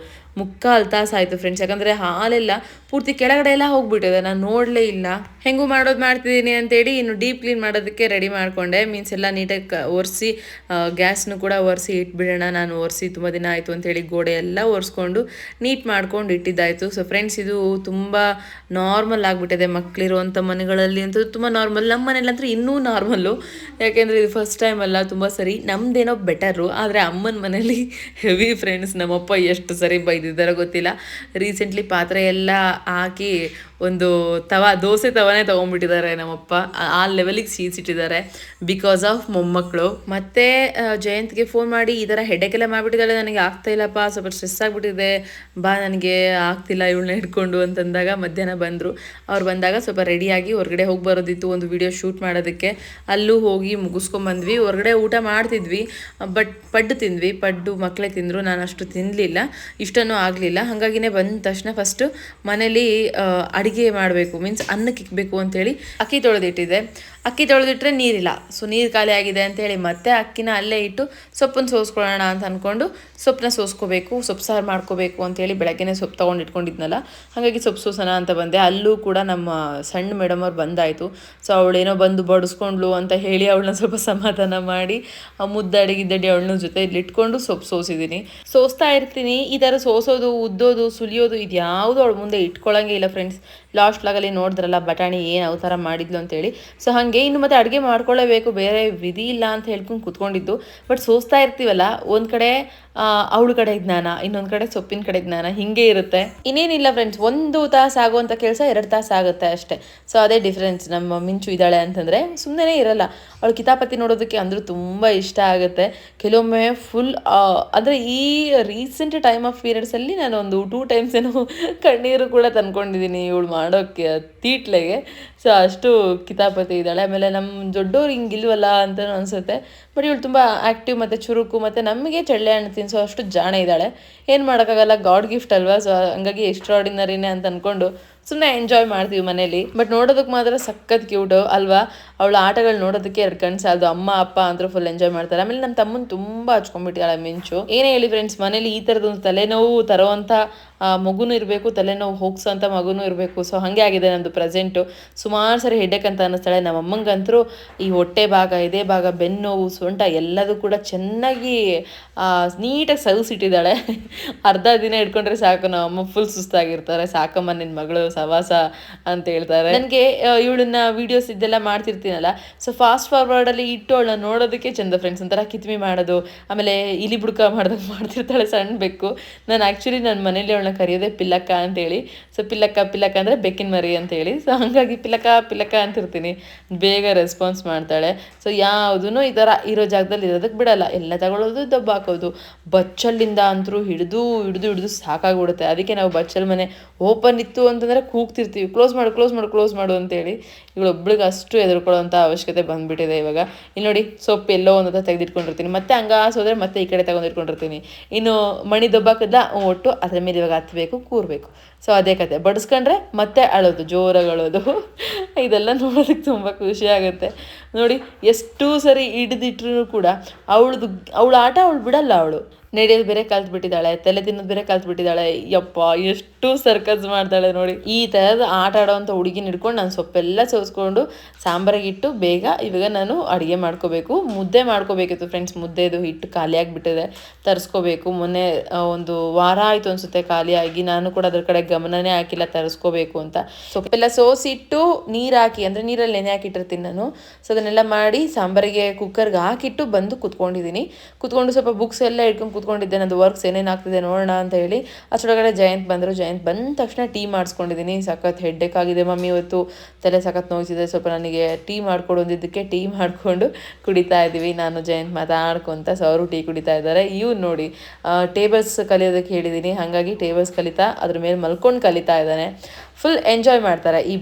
ಮುಕ್ಕಾಲು ತಾಸು ಆಯಿತು ಫ್ರೆಂಡ್ಸ್ ಯಾಕಂದರೆ ಹಾಲೆಲ್ಲ ಪೂರ್ತಿ ಕೆಳಗಡೆ ಎಲ್ಲ ಹೋಗ್ಬಿಟ್ಟಿದೆ. ನಾನು ನೋಡಲೇ ಇಲ್ಲ. ಹೆಂಗೂ ಮಾಡೋದು ಮಾಡ್ತಿದ್ದೀನಿ ಅಂತೇಳಿ ಇನ್ನು ಡೀಪ್ ಕ್ಲೀನ್ ಮಾಡೋದಕ್ಕೆ ರೆಡಿ ಮಾಡಿಕೊಂಡೆ. ಮೀನ್ಸ್ ಎಲ್ಲ ನೀಟಾಗಿ ಒರೆಸಿ ಗ್ಯಾಸ್ನು ಕೂಡ ಒರೆಸಿ ಇಟ್ಬಿಡೋಣ. ನಾನು ಒರೆಸಿ ತುಂಬ ದಿನ ಆಯಿತು ಅಂತೇಳಿ ಗೋಡೆ ಎಲ್ಲ ಒರೆಸ್ಕೊಂಡು ನೀಟ್ ಮಾಡ್ಕೊಂಡು ಇಟ್ಟಿದ್ದಾಯಿತು. ಸೊ ಫ್ರೆಂಡ್ಸ್ ಇದು ತುಂಬ ನಾರ್ಮಲ್ ಆಗಿಬಿಟ್ಟಿದೆ ಮಕ್ಕಳಿರುವಂಥ ಮನೆಗಳಲ್ಲಿ ಅಂತೂ ತುಂಬ ನಾರ್ಮಲ್ ನಮ್ಮ ಮನೇಲಂತೂ ಇನ್ನೂ ನಾರ್ಮಲ್ಲು ಯಾಕೆಂದರೆ ಇದು ಫಸ್ಟ್ ಟೈಮ್ ಅಲ್ಲ, ತುಂಬ ಸರಿ. ನಮ್ಮದೇನೋ ಬೆಟರು ಆದರೆ ಅಮ್ಮನ ಮನೇಲಿ ಹೆವಿ [laughs] ಫ್ರೆಂಡ್ಸ್ ನಮ್ಮಪ್ಪ ಎಷ್ಟು ಸರಿ ಬೈದಿದ್ದಾರೆ. ತೆಗ್ದಿದ್ದಾರೋ ಗೊತ್ತಿಲ್ಲ. ರೀಸೆಂಟ್ಲಿ ಪಾತ್ರೆ ಎಲ್ಲ ಹಾಕಿ ಒಂದು ತವ, ದೋಸೆ ತವನೇ ತೊಗೊಂಡ್ಬಿಟ್ಟಿದ್ದಾರೆ ನಮ್ಮಪ್ಪ. ಆ- ಲೆವೆಲಿಗೆ ಸೀಸಿಟ್ಟಿದ್ದಾರೆ ಬಿಕಾಸ್ ಆಫ್ ಮೊಮ್ಮಕ್ಕಳು ಮತ್ತೆ ಜಯಂತ್ಗೆ ಫೋನ್ ಮಾಡಿ, ಈ ಥರ ಹೆಡೆಕೆಲ್ಲ ಮಾಡಿಬಿಟ್ಟಿದ್ದಾಳೆ, ನನಗೆ ಆಗ್ತಾ ಇಲ್ಲಪ್ಪ, ಸ್ವಲ್ಪ ಸ್ಟ್ರೆಸ್ ಆಗಿಬಿಟ್ಟಿದೆ. ಬಾ, ನನಗೆ ಆಗ್ತಿಲ್ಲ, ಇವಳನ್ನ ಹಿಡ್ಕೊಂಡು, ಅಂತಂದಾಗ ಮಧ್ಯಾಹ್ನ ಬಂದರು. ಅವ್ರು ಬಂದಾಗ ಸ್ವಲ್ಪ ರೆಡಿಯಾಗಿ ಹೊರಗಡೆ ಹೋಗಿ ಬರೋದಿತ್ತು, ಒಂದು ವಿಡಿಯೋ ಶೂಟ್ ಮಾಡೋದಕ್ಕೆ. ಅಲ್ಲೂ ಹೋಗಿ ಮುಗಿಸ್ಕೊಂಬಂದ್ವಿ. ಹೊರಗಡೆ ಊಟ ಮಾಡ್ತಿದ್ವಿ. ಬಟ್, ಪಡ್ಡು ತಿಂದ್ವಿ. ಪಡ್ಡು ಮಕ್ಕಳೇ ತಿಂದರು. ನಾನು ಅಷ್ಟು ತಿನ್ನಲಿಲ್ಲ ಇಷ್ಟನೂ ಆಗಲಿಲ್ಲ. ಹಾಗಾಗಿನೇ ಬಂದ ತಕ್ಷಣ ಫಸ್ಟು ಮನೇಲಿ ಅಡುಗೆ ಮಾಡಬೇಕು ಮೀನ್ಸ್ ಅನ್ನಕ್ಕೆ ಇಕ್ಬೇಕು ಅಂತೇಳಿ ಅಕ್ಕಿ ತೊಳೆದಿಟ್ಟಿದ್ದೆ ಅಕ್ಕಿ ತೊಳೆದಿಟ್ರೆ ನೀರಿಲ್ಲ. ಸೊ, ನೀರು ಖಾಲಿ ಆಗಿದೆ ಅಂತೇಳಿ ಮತ್ತೆ ಅಕ್ಕಿನ ಅಲ್ಲೇ ಇಟ್ಟು ಸೊಪ್ಪನ್ನ ಸೋಸ್ಕೊಳ್ಳೋಣ ಅಂತ ಅಂದ್ಕೊಂಡು ಸೊಪ್ಪನ್ನ ಸೋಸ್ಕೋಬೇಕು, ಸೊಪ್ಪು ಸಾರು ಮಾಡ್ಕೋಬೇಕು ಅಂತೇಳಿ ಬೆಳಗ್ಗೆನೇ ಸೊಪ್ಪು ತೊಗೊಂಡು ಇಟ್ಕೊಂಡಿದ್ನಲ್ಲ. ಹಾಗಾಗಿ ಸೊಪ್ಪು ಸೋಸೋಣ ಅಂತ ಬಂದೆ. ಅಲ್ಲೂ ಕೂಡ ನಮ್ಮ ಸಣ್ಣ ಮೇಡಮ್ ಅವ್ರು ಬಂದಾಯಿತು. ಸೊ ಅವಳೇನೋ ಬಂದು ಬಡಿಸ್ಕೊಂಡ್ಲು ಅಂತ ಹೇಳಿ ಅವಳನ್ನ ಸ್ವಲ್ಪ ಸಮಾಧಾನ ಮಾಡಿ, ಆ ಮುದ್ದಡಿ ಗಿದ್ದಡಿ ಅವಳನ್ನ ಜೊತೆ ಇಟ್ಕೊಂಡು ಸೊಪ್ಪು ಸೋಸಿದ್ದೀನಿ. ಸೋಸ್ತಾ ಇರ್ತೀನಿ. ಈ ಥರ ಸೋಸೋದು, ಉದ್ದೋದು, ಸುಲಿಯೋದು ಇದು ಯಾವುದು ಅವಳ ಮುಂದೆ ಇಟ್ಕೊಳ್ಳಂಗೆ ಇಲ್ಲ ಫ್ರೆಂಡ್ಸ್ ಲಾಸ್ಟ್ ಲಾಗಲ್ಲಿ ನೋಡಿದ್ರಲ್ಲ, ಬಟಾಣಿ ಏನು ಅವತಾರ ಮಾಡಿದ್ಲು ಅಂತೇಳಿ. ಸೊ ಹಾಗೆ ಇನ್ನು ಮತ್ತೆ ಅಡುಗೆ ಮಾಡ್ಕೊಳ್ಳೇಬೇಕು, ಬೇರೆ ವಿಧಿ ಇಲ್ಲ ಅಂತ ಹೇಳ್ಕೊಂಡು ಕುತ್ಕೊಂಡಿದ್ದು. ಬಟ್ ಸೋಸ್ತಾ ಇರ್ತೀವಲ್ಲ, ಒಂದು ಕಡೆ ಅವಳ ಕಡೆ ಜ್ಞಾನ, ಇನ್ನೊಂದು ಕಡೆ ಸೊಪ್ಪಿನ ಕಡೆ ಜ್ಞಾನ, ಹಿಂಗೆ ಇರುತ್ತೆ. ಇನ್ನೇನಿಲ್ಲ ಫ್ರೆಂಡ್ಸ್ ಒಂದು ತಾಸು ಆಗುವಂಥ ಕೆಲಸ ಎರಡು ತಾಸು ಆಗುತ್ತೆ ಅಷ್ಟೇ. ಸೊ ಅದೇ ಡಿಫ್ರೆನ್ಸ್ ನಮ್ಮ ಮಿಂಚು ಇದ್ದಾಳೆ ಅಂತಂದರೆ ಸುಮ್ಮನೆ ಇರಲ್ಲ. ಅವಳು ಕಿತಾಪತಿ ನೋಡೋದಕ್ಕೆ ಅಂದರೂ ತುಂಬ ಇಷ್ಟ ಆಗುತ್ತೆ. ಕೆಲವೊಮ್ಮೆ ಫುಲ್ ಅಂದರೆ ಈ ರೀಸೆಂಟ್ ಟೈಮ್ ಆಫ್ ಪೀರಿಯಡ್ಸಲ್ಲಿ ನಾನು ಒಂದು ಟೂ ಟೈಮ್ಸ್ ಏನೋ ಕಣ್ಣೀರು ಕೂಡ ತಂದ್ಕೊಂಡಿದ್ದೀನಿ ಇವಳು ಮಾಡೋಕ್ಕೆ ತೀಟ್ಲೆಗೆ ಸೊ ಅಷ್ಟು ಕಿತಾಪತಿ ಇದ್ದಾಳೆ. ಆಮೇಲೆ ನಮ್ಮ ದೊಡ್ಡವ್ರು ಹಿಂಗಿಲ್ವಲ್ಲ ಅಂತ ಅನಿಸುತ್ತೆ. ಬಟ್ ಇವಳು ತುಂಬ ಆ್ಯಕ್ಟಿವ್ ಮತ್ತು ಚುರುಕು ಮತ್ತು ನಮಗೆ ಚಳ್ಳೆ ಹಣ್ಣು ತಿನ್ಸೋ ಅಷ್ಟು ಜಾಣ ಇದ್ದಾಳೆ. ಏನು ಮಾಡೋಕ್ಕಾಗಲ್ಲ ಗಾಡ್ ಗಿಫ್ಟ್ ಅಲ್ವಾ? ಸೊ ಹಂಗಾಗಿ ಎಕ್ಸ್ಟ್ರಾಡಿನರಿನೇ ಅಂತ ಅಂದ್ಕೊಂಡು ಸುಮ್ಮನೆ ಎಂಜಾಯ್ ಮಾಡ್ತೀವಿ ಮನೇಲಿ ಬಟ್ ನೋಡೋದಕ್ಕೆ ಮಾತ್ರ ಸಖತ್ ಕ್ಯೂಟು ಅಲ್ವಾ? ಅವಳ ಆಟಗಳು ನೋಡೋದಕ್ಕೆ ಎರಡು ಕಣ್ಣು ಸಾಲದು. ಅಮ್ಮ ಅಪ್ಪ ಅಂದ್ರೆ ಫುಲ್ ಎಂಜಾಯ್ ಮಾಡ್ತಾರೆ. ಆಮೇಲೆ ನಮ್ಮ ತಮ್ಮನ ತುಂಬ ಹಚ್ಕೊಂಡ್ಬಿಟ್ಟಿದ್ದಾಳೆ ಮಿಂಚು. ಏನೇ ಹೇಳಿ ಫ್ರೆಂಡ್ಸ್ ಮನೇಲಿ ಈ ಥರದೊಂದು ತಲೆನೋವು ತರೋವಂಥ ಆ, ಮಗುನೂ ಇರಬೇಕು ತಲೆನೋವು ಹೋಗ್ಸೋಂಥ ಮಗುನೂ ಇರಬೇಕು. ಸೊ ಹಾಗೆ ಆಗಿದೆ ನಮ್ಮದು ಪ್ರೆಸೆಂಟು ಸುಮಾರು ಸರಿ ಹೆಡ್ಡೇಕ್ ಅಂತ ಅನ್ನಿಸ್ತಾಳೆ. ನಮ್ಮ ಅಮ್ಮಂಗಂತರೂ ಈ ಹೊಟ್ಟೆ ಭಾಗ ಇದೇ ಭಾಗ ಬೆನ್ನೋವು ಸೊಂಟ ಎಲ್ಲದೂ ಕೂಡ ಚೆನ್ನಾಗಿ ನೀಟಾಗಿ ಸವಿಸಿಟ್ಟಿದ್ದಾಳೆ. [laughs] ಅರ್ಧ ದಿನ ಇಟ್ಕೊಂಡ್ರೆ ಸಾಕು. ನಮ್ಮ ಅಮ್ಮ ಫುಲ್ ಸುಸ್ತಾಗಿರ್ತಾರೆ. ಸಾಕಮ್ಮ ನಿನ್ನ ಮಗಳು ಸವಾಸ ಅಂತ ಹೇಳ್ತಾರೆ. ನನಗೆ ಇವಳನ್ನ ವೀಡಿಯೋಸ್ ಇದೆಲ್ಲ ಮಾಡ್ತಿರ್ತೀನಲ್ಲ ಸೊ ಫಾಸ್ಟ್ ಫಾರ್ವರ್ಡಲ್ಲಿ ಇಟ್ಟು ಅವಳನ್ನ ನೋಡೋದಕ್ಕೆ ಚಂದ ಫ್ರೆಂಡ್ಸ್ ಒಂಥರ ಕಿತ್ಮಿ ಮಾಡೋದು, ಆಮೇಲೆ ಇಲಿ ಬುಡ್ಕ ಮಾಡ್ದಂಗೆ [laughs] ಮಾಡ್ತಿರ್ತಾಳೆ ಸಣ್ಣ ಬೆಕ್ಕು. ನಾನು ಆ್ಯಕ್ಚುಲಿ ನನ್ನ ಮನೇಲಿ ಅವಳನ್ನ ಕರೆಯೋದೇ ಪಿಲ್ಲಕ್ಕ ಅಂತೇಳಿ ಸೊ ಪಿಲ್ಲಕ್ಕ ಪಿಲ್ಲಕ್ಕ ಅಂದರೆ ಬೆಕ್ಕಿನ ಮರಿ ಅಂತೇಳಿ ಸೊ ಹಾಗಾಗಿ ಪಿಲ್ಲಕ್ಕ ಪಿಲ್ಲಕ್ಕ ಅಂತಿರ್ತೀನಿ. ಬೇಗ ರೆಸ್ಪಾನ್ಸ್ ಮಾಡ್ತಾಳೆ. ಸೊ ಯಾವುದೂ ಈ ಥರ ಇರೋ ಜಾಗದಲ್ಲಿ ಇರೋದಕ್ಕೆ ಬಿಡಲ್ಲ. ಎಲ್ಲ ತಗೊಳ್ಳೋದು, ದಬ್ಬ ಹಾಕೋದು. ಬಚ್ಚಲ್ಲಿಂದ ಅಂತರೂ ಹಿಡಿದು ಹಿಡಿದು ಹಿಡಿದು ಸಾಕಾಗ್ಬಿಡುತ್ತೆ. ಅದಕ್ಕೆ ನಾವು ಬಚ್ಚಲ್ ಮನೆ ಓಪನ್ ಇತ್ತು ಅಂತಂದರೆ ಕೂಗ್ತಿರ್ತೀವಿ ಕ್ಲೋಸ್ ಮಾಡು ಕ್ಲೋಸ್ ಮಾಡು ಕ್ಲೋಸ್ ಮಾಡು ಅಂತೇಳಿ ಇವಳೊಬ್ಳಿಗೆ ಅಷ್ಟು ಎದುರ್ಕೊಳ್ಳೋಂಥ ಅವಶ್ಯಕತೆ ಬಂದುಬಿಟ್ಟಿದೆ ಇವಾಗ. ಇಲ್ಲಿ ನೋಡಿ, ಸೊಪ್ಪು ಎಲ್ಲೋ ಒಂದು ಹತ್ರ ತೆಗೆದಿಟ್ಕೊಂಡಿರ್ತೀನಿ. ಮತ್ತೆ ಹಂಗ ಆಸೋದ್ರೆ ಮತ್ತೆ ಈ ಕಡೆ ತಗೊಂಡಿಟ್ಕೊಂಡಿರ್ತೀನಿ. ಇನ್ನು ಮಣಿ ದೊಬ್ಬಾಕದ ಒಟ್ಟು ಅದರ ಮೇಲೆ ಇವಾಗ ಹತ್ತಬೇಕು ಕೂರಬೇಕು. ಸೊ ಅದೇ ಕತೆ. ಬಡಿಸ್ಕೊಂಡ್ರೆ ಮತ್ತೆ ಅಳೋದು ಜೋರಾಗಿ ಅಳೋದು [laughs] ಇದೆಲ್ಲ ನೋಡೋದಕ್ಕೆ ತುಂಬ ಖುಷಿ ಆಗುತ್ತೆ. ನೋಡಿ, ಎಷ್ಟು ಸರಿ ಹಿಡಿದಿಟ್ರೂ ಕೂಡ ಅವಳದು, ಅವಳ ಆಟ ಅವಳು ಬಿಡಲ್ಲ ಅವಳು. ನಡೆಯೋದು ಬೇರೆ ಕಲ್ತ್ಬಿಟ್ಟಿದ್ದಾಳೆ ತಲೆ ತಿನ್ನೋದು ಬೇರೆ ಕಲ್ತ್ಬಿಟ್ಟಿದ್ದಾಳೆ ಯಪ್ಪ, ಎಷ್ಟು ಸರ್ಕಸ್ ಮಾಡ್ತಾಳೆ ನೋಡಿ. ಈ ಥರದ ಆಟ ಆಡೋವಂಥ ಹುಡುಗಿನ ಹಿಡ್ಕೊಂಡು ನಾನು ಸೊಪ್ಪೆಲ್ಲ ಸೋಸ್ಕೊಂಡು ಸಾಂಬಾರಿಗೆ ಇಟ್ಟು ಬೇಗ ಇವಾಗ ನಾನು ಅಡುಗೆ ಮಾಡ್ಕೋಬೇಕು. ಮುದ್ದೆ ಮಾಡ್ಕೋಬೇಕಿತ್ತು ಫ್ರೆಂಡ್ಸ್ ಮುದ್ದೆದು ಹಿಟ್ಟು ಖಾಲಿ ಆಗಿಬಿಟ್ಟಿದೆ ತರಿಸ್ಕೋಬೇಕು. ಮೊನ್ನೆ ಒಂದು ವಾರ ಆಯಿತು ಅನಿಸುತ್ತೆ ಖಾಲಿಯಾಗಿ. ನಾನು ಕೂಡ ಅದ್ರ ಕಡೆ ಗಮನನೇ ಹಾಕಿಲ್ಲ, ತರಿಸ್ಕೋಬೇಕು ಅಂತ. ಸೊಪ್ಪೆಲ್ಲ ಸೋಸಿಟ್ಟು ನೀರು ಹಾಕಿ, ಅಂದರೆ ನೀರಲ್ಲಿ ನೆನೆ ಹಾಕಿಟ್ಟಿರ್ತೀನಿ ನಾನು. ಸೊ ಅದನ್ನೆಲ್ಲ ಮಾಡಿ ಸಾಂಬಾರಿಗೆ ಕುಕ್ಕರ್ಗೆ ಹಾಕಿಟ್ಟು ಬಂದು ಕುತ್ಕೊಂಡಿದ್ದೀನಿ. ಕುತ್ಕೊಂಡು ಸ್ವಲ್ಪ ಬುಕ್ಸ್ ಎಲ್ಲ ಇಟ್ಕೊಂಡು ಕುತ್ಕೊಂಡಿದ್ದೆ ನಂದು ವರ್ಕ್ಸ್ ಏನೇನು ಆಗ್ತಿದೆ ನೋಡೋಣ ಅಂತ ಹೇಳಿ ಅಷ್ಟೊಳಗಡೆ ಜಯಂತ್ ಬಂದರು. ಜಯಂತ್ ಬಂದ ತಕ್ಷಣ ಟೀ ಮಾಡಿಸ್ಕೊಂಡಿದ್ದೀನಿ. ಸಖತ್ ಹೆಡ್ಡೇಕ್ ಆಗಿದೆ ಮಮ್ಮಿ ಇವತ್ತು. ತಲೆ ಸಖತ್ ನೋಯಿಸಿದೆ ಸ್ವಲ್ಪ ನನಗೆ ಟೀ ಮಾಡಿಕೊಡು ಅಂದಿದ್ದಕ್ಕೆ ಟೀ ಮಾಡಿಕೊಂಡು ಕುಡಿತಾ ಇದ್ದೀವಿ. ನಾನು ಜಯಂತ್ ಮಾತಾಡ್ಕೊಂತ ಸೌರು ಟೀ ಕುಡಿತಾ ಇದ್ದಾರೆ. ಇವು ನೋಡಿ ಟೇಬಲ್ಸ್ ಕಲಿಯೋದಕ್ಕೆ ಹೇಳಿದ್ದೀನಿ. ಹಾಗಾಗಿ ಟೇಬಲ್ಸ್ ಕಲಿತಾ, ಅದ್ರ ಮೇಲೆ ಮಲ್ಕೊಂಡು ಕಲಿತಾ ಇದ್ದಾನೆ. ಫುಲ್ ಎಂಜಾಯ್ ಮಾಡ್ತಾರೆ. ಈ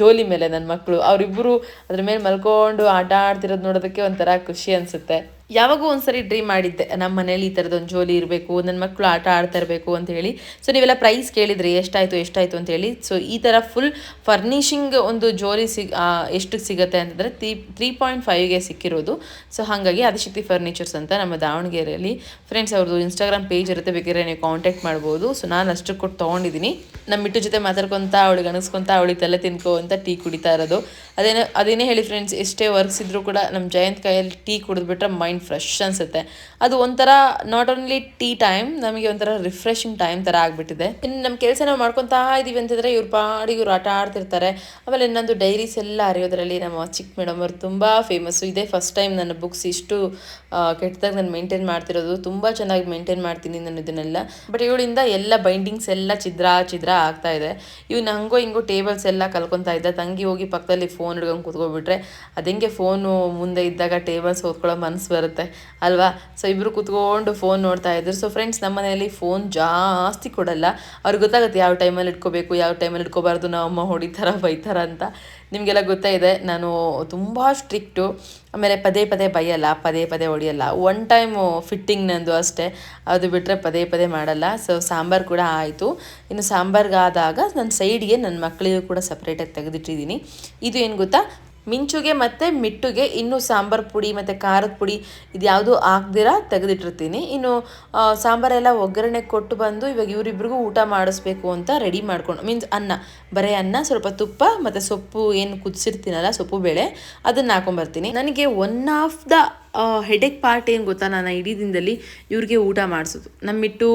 ಜೋಲಿ ಮೇಲೆ ನನ್ನ ಮಕ್ಕಳು ಅವರಿಬ್ಬರು ಅದ್ರ ಮೇಲೆ ಮಲ್ಕೊಂಡು ಆಟ ಆಡ್ತಿರೋದು ನೋಡೋದಕ್ಕೆ ಒಂಥರ ಖುಷಿ ಅನಿಸುತ್ತೆ. ಯಾವಾಗೂ ಒಂದ್ಸರಿ ಡ್ರೀಮ್ ಮಾಡಿದ್ದೆ ನಮ್ಮ ಮನೇಲಿ ಈ ಥರದೊಂದು ಜೋಲಿ ಇರಬೇಕು ನನ್ನ ಮಕ್ಕಳು ಆಟ ಆಡ್ತಾ ಇರಬೇಕು ಅಂತ ಹೇಳಿ. ಸೊ, ನೀವೆಲ್ಲ ಪ್ರೈಸ್ ಕೇಳಿದ್ರಿ, ಎಷ್ಟಾಯಿತು ಎಷ್ಟಾಯಿತು ಅಂತ ಹೇಳಿ. ಸೊ, ಈ ಥರ ಫುಲ್ ಫರ್ನಿಷಿಂಗ್ ಒಂದು ಜೋಲಿ ಸಿಗ್ ಎಷ್ಟು ಸಿಗುತ್ತೆ ಅಂತಂದರೆ ತ್ರೀ ತ್ರೀ ಪಾಯಿಂಟ್ ಫೈವ್ಗೆ ಸಿಕ್ಕಿರೋದು. ಸೊ, ಹಾಗಾಗಿ ಆದಿಶಕ್ತಿ ಫರ್ನಿಚರ್ಸ್ ಅಂತ ನಮ್ಮ ದಾವಣಗೆರೆಯಲ್ಲಿ ಫ್ರೆಂಡ್ಸ್ ಅವ್ರದ್ದು ಇನ್ಸ್ಟಾಗ್ರಾಮ್ ಪೇಜ್ ಇರುತ್ತೆ, ಬೇಕಾದ್ರೆ ನೀವು ಕಾಂಟ್ಯಾಕ್ಟ್ ಮಾಡ್ಬೋದು. ಸೊ, ನಾನು ಅಷ್ಟು ಕೊಟ್ಟು ತೊಗೊಂಡಿದ್ದೀನಿ. ನಮ್ಮ ಮಿಟ್ಟು ಜೊತೆ ಮಾತಾಡ್ಕೊತ, ಅವಳಿಗೆ ಅನಿಸ್ಕೊಂತ ಅವಳಿಗೆ ತಲೆ ತಿನ್ಕೋ ಅಂತ ಟೀ ಕುಡಿತಾ ಇರೋದು. ಅದೇನೇ ಅದೇನೇ ಹೇಳಿ ಫ್ರೆಂಡ್ಸ್ ಎಷ್ಟೇ ವರ್ಕ್ಸ್ ಇದ್ರು ಕೂಡ ನಮ್ಮ ಜಯಂತ್ ಕೈಯಲ್ಲಿ ಟೀ ಕುಡಿದ್ಬಿಟ್ರೆ ಮೈಂಡ್ ಫ್ರೆಶ್ ಅನಿಸುತ್ತೆ. ಅದು ಒಂಥರ ನಾಟ್ ಓನ್ಲಿ ಟೀ ಟೈಮ್ ನಮಗೆ ಒಂಥರ ರಿಫ್ರೆಶಿಂಗ್ ಟೈಮ್ ಥರ ಆಗಿಬಿಟ್ಟಿದೆ. ಇನ್ನು ನಮ್ಮ ಕೆಲಸ ನಾವು ಮಾಡ್ಕೊತಾ ಇದ್ದೀವಿ ಅಂತಂದರೆ ಇವ್ರ ಪಾಡಿಗೆ ಇವ್ರು ಆಟ ಆಡ್ತಿರ್ತಾರೆ. ಆಮೇಲೆ ಇನ್ನೊಂದು ಡೈರೀಸ್ ಎಲ್ಲ ಅರಿಯೋದ್ರಲ್ಲಿ ನಮ್ಮ ಚಿಕ್ಕ ಮೇಡಮ್ ಅವರು ತುಂಬ ಫೇಮಸ್ಸು ಇದೇ ಫಸ್ಟ್ ಟೈಮ್ ನನ್ನ ಬುಕ್ಸ್ ಇಷ್ಟು ಕೆಟ್ಟದಾಗ ನಾನು ಮೇಂಟೈನ್ ಮಾಡ್ತಿರೋದು. ತುಂಬ ಚೆನ್ನಾಗಿ ಮೇಂಟೈನ್ ಮಾಡ್ತೀನಿ ನಾನು ಇದನ್ನೆಲ್ಲ. ಬಟ್ ಇವಳಿಂದ ಎಲ್ಲ ಬೈಂಡಿಂಗ್ಸ್ ಎಲ್ಲ ಚಿದ್ರ ಚಿದ್ರ ಆಗ್ತಾ ಇದೆ. ಇವ್ನು ನಂಗೋ ಹಿಂಗೋ ಟೇಬಲ್ಸ್ ಎಲ್ಲ ಕಲ್ಕೊತಾ ಇದ್ದ. ತಂಗಿ ಹೋಗಿ ಪಕ್ಕದಲ್ಲಿ ಫೋನ್ ಹಿಡ್ಕೊಂಡು ಕೂತ್ಕೊಬಿಟ್ರೆ ಅದಂಗೆ ಫೋನು ಮುಂದೆ ಇದ್ದಾಗ ಟೇಬಲ್ಸ್ ಓದ್ಕೊಳ್ಳೋ ಮನಸ್ಸು ಬರುತ್ತೆ. ಅಲ್ವಾ? ಸೊ ಇಬ್ಬರು ಕೂತ್ಕೊಂಡು ಫೋನ್ ನೋಡ್ತಾ ಇದ್ರು. ಸೊ ಫ್ರೆಂಡ್ಸ್ ನಮ್ಮ ಮನೆಯಲ್ಲಿ ಫೋನ್ ಜಾಸ್ತಿ ಕೊಡಲ್ಲ. ಅವ್ರಿಗೆ ಗೊತ್ತಾಗುತ್ತೆ ಯಾವ ಟೈಮಲ್ಲಿ ಇಟ್ಕೋಬೇಕು, ಯಾವ ಟೈಮಲ್ಲಿ ಇಟ್ಕೋಬಾರ್ದು ನಾವು ಅಮ್ಮ ಹೊಡಿತಾರ, ಬೈತಾರ ಅಂತ. ನಿಮಗೆಲ್ಲ ಗೊತ್ತೇ ಇದೆ, ನಾನು ತುಂಬ ಸ್ಟ್ರಿಕ್ಟು ಆಮೇಲೆ ಪದೇ ಪದೇ ಬೈಯಲ್ಲ, ಪದೇ ಪದೇ ಹೊಡಿಯಲ್ಲ. ಒನ್ ಟೈಮು ಫಿಟ್ಟಿಂಗ್ ನಂದು ಅಷ್ಟೇ. ಅದು ಬಿಟ್ಟರೆ ಪದೇ ಪದೇ ಮಾಡಲ್ಲ. ಸೊ ಸಾಂಬಾರು ಕೂಡ ಆಯಿತು. ಇನ್ನು ಸಾಂಬಾರ್ಗಾದಾಗ ನನ್ನ ಸೈಡ್ಗೆ ನನ್ನ ಮಕ್ಕಳಿಗೂ ಕೂಡ ಸಪ್ರೇಟಾಗಿ ತೆಗೆದಿಟ್ಟಿದ್ದೀನಿ. ಇದು ಏನು ಗೊತ್ತಾ? ಮಿಂಚುಗೆ ಮತ್ತು ಮಿಟ್ಟುಗೆ, ಇನ್ನು ಸಾಂಬಾರು ಪುಡಿ ಮತ್ತು ಖಾರದ ಪುಡಿ ಇದು ಯಾವುದು ಹಾಕ್ದಿರ ತೆಗೆದಿಟ್ಟಿರ್ತೀನಿ. ಇನ್ನು ಸಾಂಬಾರೆಲ್ಲ ಒಗ್ಗರಣೆ ಕೊಟ್ಟು ಬಂದು ಇವಾಗ ಇವರಿಬ್ರಿಗೂ ಊಟ ಮಾಡಿಸ್ಬೇಕು ಅಂತ ರೆಡಿ ಮಾಡ್ಕೊಂಡು ಮೀನ್ಸ್ ಅನ್ನ, ಬರೀ ಅನ್ನ, ಸ್ವಲ್ಪ ತುಪ್ಪ ಮತ್ತು ಸೊಪ್ಪು, ಏನು ಕುದಿಸಿರ್ತೀನಲ್ಲ ಸೊಪ್ಪು ಬೇಳೆ, ಅದನ್ನು ಹಾಕೊಂಬರ್ತೀನಿ. ನನಗೆ one of the headache part ಏನು ಗೊತ್ತಾ? ನಾನು ಇಡೀ ದಿನದಲ್ಲಿ ಇವ್ರಿಗೆ ಊಟ ಮಾಡಿಸೋದು. ನಮ್ಮಿಟ್ಟು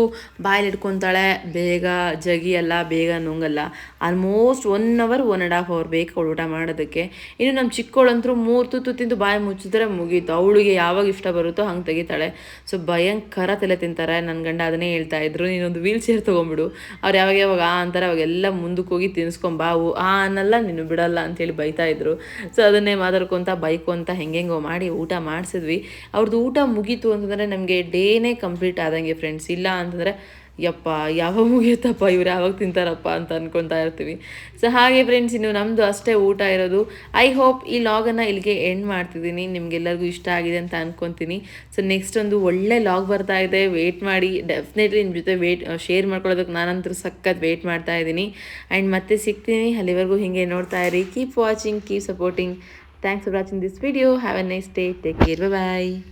ಬಾಯಲ್ಲಿ ಇಟ್ಕೊತಾಳೆ ಬೇಗ ಜಗಿಯಲ್ಲ ಬೇಗ ನುಂಗಲ್ಲ. Almost one hour one and half hour ಬೇಕು ಅವಳು ಊಟ ಮಾಡೋದಕ್ಕೆ. ಇನ್ನು ನಮ್ಮ ಚಿಕ್ಕವಳಂತರೂ ಮೂರು ತುತ್ತು ತಿಂದು ಬಾಯಿ ಮುಚ್ಚಿದ್ರೆ ಮುಗೀತು. ಅವಳಿಗೆ ಯಾವಾಗ ಇಷ್ಟ ಬರುತ್ತೋ ಹಂಗೆ ತೆಗಿತಾಳೆ. ಸೊ ಭಯಂಕರ ತಲೆ ತಿಂತಾರೆ. ನನ್ನ ಗಂಡ ಅದನ್ನೇ ಹೇಳ್ತಾ ಇದ್ರು. ನೀನೊಂದು ವೀಲ್ ಚೇರ್ ತೊಗೊಂಬಿಡು ಅವ್ರು ಯಾವಾಗ ಯಾವಾಗ ಆ ಅಂತಾರೆ, ಅವಾಗೆಲ್ಲ ಮುಂದಕ್ಕೆ ಹೋಗಿ ತಿನ್ಸ್ಕೊಂಬಾವು ಆ ಅನ್ನಲ್ಲ, ನೀನು ಬಿಡಲ್ಲ ಅಂತೇಳಿ ಬೈತಾ ಇದ್ರು. ಸೊ ಅದನ್ನೇ ಮಾತಾಡ್ಕೊತ ಅಂತ ಹೆಂಗೆಂಗೋ ಮಾಡಿ ಊಟ ಮಾಡಿಸಿದ್ವಿ. ಅವ್ರದ್ದು ಊಟ ಮುಗೀತು ಅಂತಂದರೆ ನಮಗೆ ಡೇನೇ ಕಂಪ್ಲೀಟ್ ಆದಂಗೆ ಫ್ರೆಂಡ್ಸ್. ಇಲ್ಲ ಅಂತಂದರೆ, ಯಪ್ಪ, ಯಾವಾಗ ಮುಗಿಯುತ್ತಪ್ಪ ಇವ್ರು? ಯಾವಾಗ ತಿಂತಾರಪ್ಪ ಅಂತ ಅಂದ್ಕೊತಾ ಇರ್ತೀವಿ. ಸೊ ಹಾಗೆ ಫ್ರೆಂಡ್ಸ್ ಇನ್ನು ನಮ್ಮದು ಅಷ್ಟೇ ಊಟ ಇರೋದು. ಐ ಹೋಪ್ ಈ ಲಾಗನ್ನು ಇಲ್ಲಿಗೆ ಎಂಡ್ ಮಾಡ್ತಿದ್ದೀನಿ. ನಿಮಗೆಲ್ಲರಿಗೂ ಇಷ್ಟ ಆಗಿದೆ ಅಂತ ಅಂದ್ಕೊತೀನಿ ಸೊ ನೆಕ್ಸ್ಟ್ ಒಂದು ಒಳ್ಳೆ ಲಾಗ್ ಬರ್ತಾ ಇದೆ. ವೇಟ್ ಮಾಡಿ. ಡೆಫಿನೆಟ್ಲಿ ನಿಮ್ಮ ಜೊತೆ ವೇಟ್ ಶೇರ್ ಮಾಡ್ಕೊಳ್ಳೋದಕ್ಕೆ ನಾನಂತೂ ಸಖತ್ ವೇಟ್ ಮಾಡ್ತಾ ಇದ್ದೀನಿ. ಆ್ಯಂಡ್ ಮತ್ತೆ ಸಿಗ್ತೀನಿ. ಅಲ್ಲಿವರೆಗೂ ಹೀಗೆ ನೋಡ್ತಾ ಇರಿ. Keep watching keep supporting Thanks for watching this video. Have a nice day. Take care. Bye-bye.